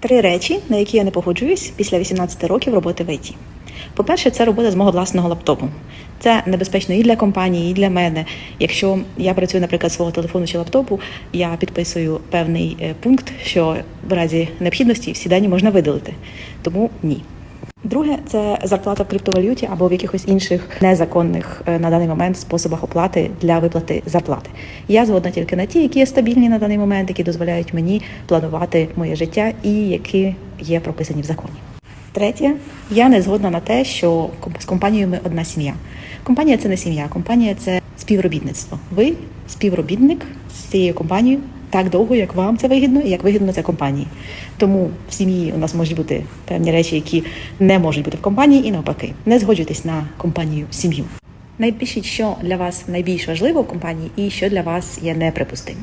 Три речі, на які я не погоджуюсь після 18 років роботи в ІТ. По-перше, це робота з мого власного лаптопу. Це небезпечно і для компанії, і для мене. Якщо я працюю, наприклад, свого телефону чи лаптопу, я підписую певний е, пункт, що в разі необхідності всі дані можна видалити. Тому ні. Друге, це зарплата в криптовалюті або в якихось інших незаконних е, на даний момент способах оплати для виплати зарплати. Я згодна тільки на ті, які є стабільні на даний момент, які дозволяють мені планувати моє життя і які є прописані в законі. Третє, я не згодна на те, що з компанією ми одна сім'я. Компанія це не сім'я, компанія це співробітництво. Ви співробітник з цією компанією так довго, як вам це вигідно, і як вигідно це компанії. Тому в сім'ї у нас можуть бути певні речі, які не можуть бути в компанії, і навпаки, не згоджуйтесь на компанію сім'ю. Найпишіть, що для вас найбільш важливо в компанії, і що для вас є неприпустимо.